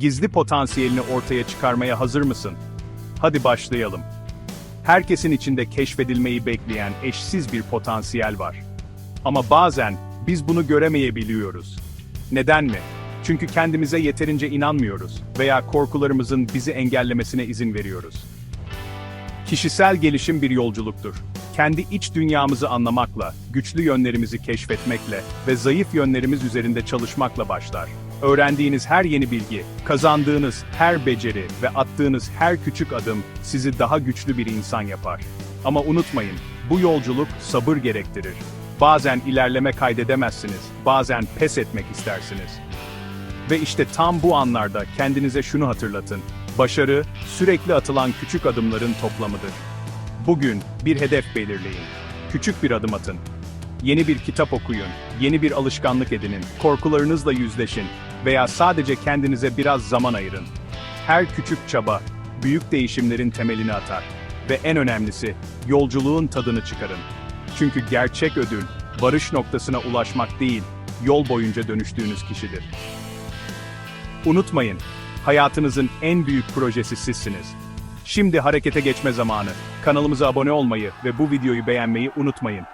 Gizli potansiyelini ortaya çıkarmaya hazır mısın? Hadi başlayalım. Herkesin içinde keşfedilmeyi bekleyen eşsiz bir potansiyel var. Ama bazen biz bunu göremeyebiliyoruz. Neden mi? Çünkü kendimize yeterince inanmıyoruz veya korkularımızın bizi engellemesine izin veriyoruz. Kişisel gelişim bir yolculuktur. Kendi iç dünyamızı anlamakla, güçlü yönlerimizi keşfetmekle ve zayıf yönlerimiz üzerinde çalışmakla başlar. Öğrendiğiniz her yeni bilgi, kazandığınız her beceri ve attığınız her küçük adım sizi daha güçlü bir insan yapar. Ama unutmayın, bu yolculuk sabır gerektirir. Bazen ilerleme kaydedemezsiniz, bazen pes etmek istersiniz. Ve işte tam bu anlarda kendinize şunu hatırlatın. Başarı, sürekli atılan küçük adımların toplamıdır. Bugün bir hedef belirleyin. Küçük bir adım atın. Yeni bir kitap okuyun, yeni bir alışkanlık edinin, korkularınızla yüzleşin veya sadece kendinize biraz zaman ayırın. Her küçük çaba, büyük değişimlerin temelini atar. Ve en önemlisi, yolculuğun tadını çıkarın. Çünkü gerçek ödül, varış noktasına ulaşmak değil, yol boyunca dönüştüğünüz kişidir. Unutmayın, hayatınızın en büyük projesi sizsiniz. Şimdi harekete geçme zamanı. Kanalımıza abone olmayı ve bu videoyu beğenmeyi unutmayın.